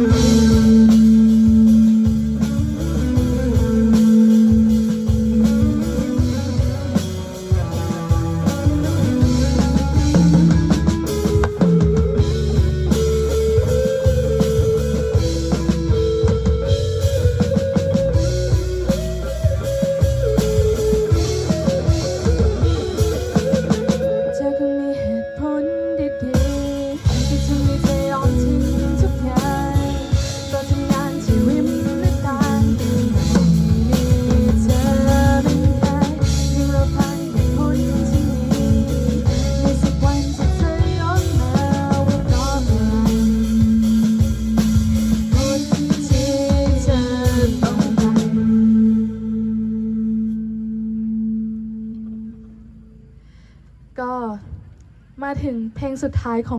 you. ก็มาถึงเพลงสุดท้ายของ